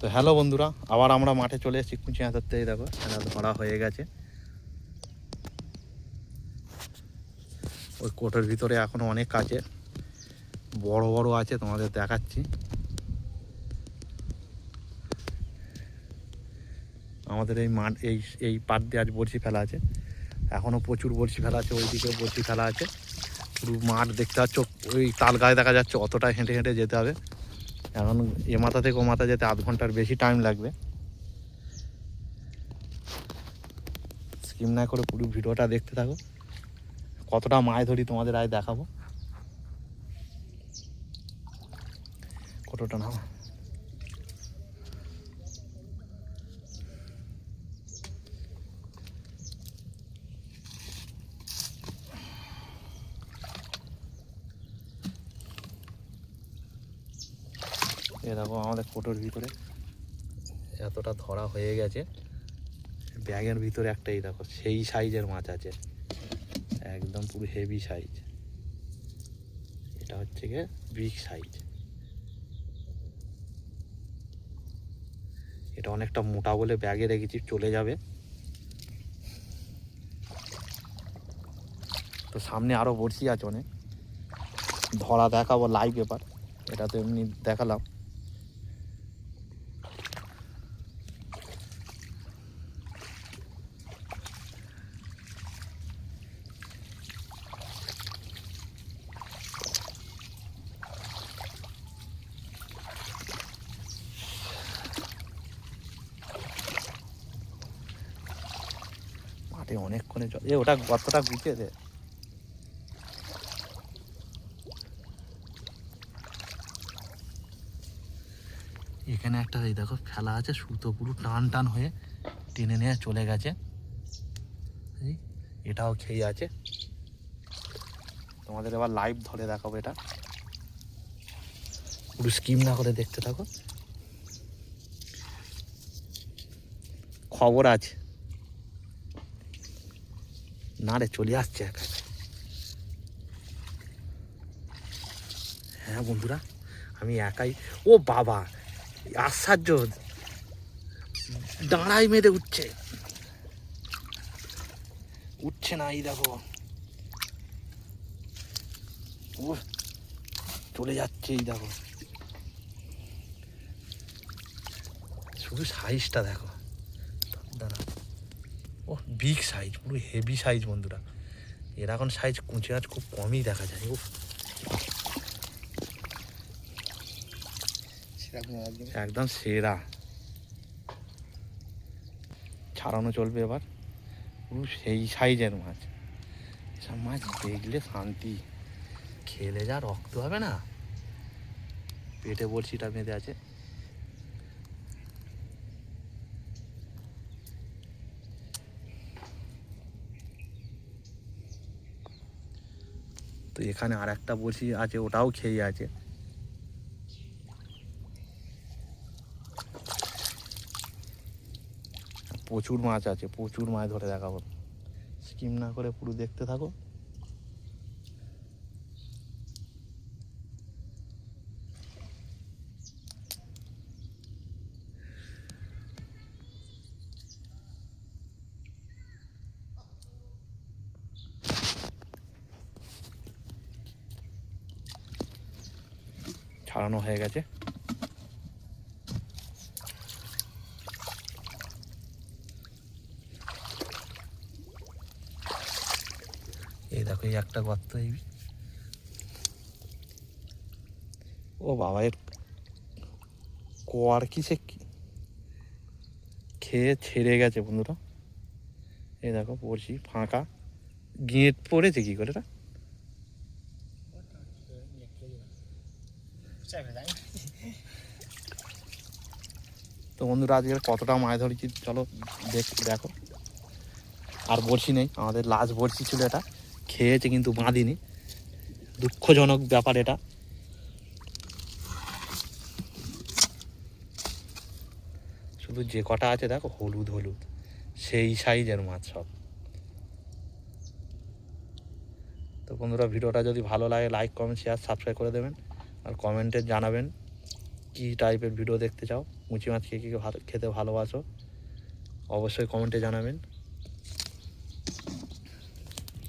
তো হ্যালো বন্ধুরা, আবার আমরা মাঠে চলে এসেছি কুচি হাতারতে এই দেখো এটা ধরা হয়ে গেছে। ওই কোটের ভিতরে এখনও অনেক আছে, বড় বড় আছে, তোমাদের দেখাচ্ছি। আমাদের এই মাঠ, এই এই পাট দিয়ে আজ বড়শি ফেলা আছে। এখনও প্রচুর বড়শি ফেলা আছে ওইদিকে বড়শি ফেলা আছে। পুরো মাঠ দেখতে পাচ্ছ, ওই তাল গায়ে দেখা যাচ্ছে অতটা হেঁটে হেঁটে যেতে হবে। এখন এ মাথা থেকে ও মাথা যেতে আধ ঘণ্টার বেশি টাইম লাগবে। স্কিম না করে পুরো ভিডিওটা দেখতে থাকো। কতটা মাছ ধরি তোমাদের আয় দেখাবো। কতটা না? এরকম আমাদের কোটোর ভিতরে এতটা ধরা হয়ে গেছে। ব্যাগের ভিতরে একটাই দেখো, সেই সাইজের মাছ আছে। একদম পুরো হেভি সাইজ এটা হচ্ছে গিয়ে বিগ সাইজ এটা অনেকটা মোটা বলে ব্যাগে রেখেছি, চলে যাবে। তো সামনে আরও বড়শি আছে অনেক। ধরা দেখাবো লাইভ এবার। এটা তো এমনি দেখালাম। মাঠে অনেকক্ষণে জল এ, ওটা গর্তটা গুছিয়ে দে। এখানে একটা এই দেখো ফেলা আছে, সুতো পুরো টান টান হয়ে টেনে নিয়ে চলে গেছে। এটাও খেয়ে আছে। তোমাদের এবার লাইভ ধরে দেখাবো এটা। পুরো স্কিম না করে দেখতে থাকো। খবর আছে। না রে চলে আসছে একা। হ্যাঁ বন্ধুরা, আমি একাই, ও বাবা, আশ্চর্য। দাঁড়াই মেরে উঠছে। উঠছে না এই দেখো। ও চলে যাচ্ছে এই দেখো। শুধু সাইজটা দেখো। ও বিগ সাইজ পুরো হেভি সাইজ বন্ধুরা। এরকম সাইজ কুঁচে মাছ খুব কমই দেখা যায় ও একদম সেরা। ছাড়ানো চলবে এবার। পুরো সেই সাইজের মাছ। এসব মাছ দেখলে শান্তি। খেলে যা রক্ত হবে না। পেটে বড়শিটা বেঁধে আছে। তো এখানে আর একটা বড়শি আছে, ওটাও খেয়ে আছে। প্রচুর মাছ আছে, প্রচুর মাছ ধরে দেখাবো। স্কিম না করে পুরো দেখতে থাকো। ছাড়ানো হয়ে গেছে। এই দেখো, এই একটা গর্ত এই ও বাবা, এর কোয়ার কি সে খেয়ে ছেড়ে গেছে বন্ধুরা। এই দেখো, পড়ছি ফাঁকা। গিঁট পড়েছে কি করে এটা তো বন্ধুরা, আজকে কতটা মাছ ধরেছি, চলো দেখ দেখো। আর বড়শি নেই, আমাদের লাস্ট বড়শি ছিল এটা। খেয়েছে কিন্তু বাঁধিনি। দুঃখজনক ব্যাপার এটা। শুধু যে কটা আছে, দেখো, হলুদ হলুদ। সেই সাইজের মাছ সব। তো বন্ধুরা, ভিডিওটা যদি ভালো লাগে লাইক কমেন্ট শেয়ার সাবস্ক্রাইব করে দেবেন। আর কমেন্টে জানাবেন। কী টাইপের ভিডিও দেখতে চাও? মুচি মাছ কে কী খেতে ভালোবাসো? অবশ্যই কমেন্টে জানাবেন।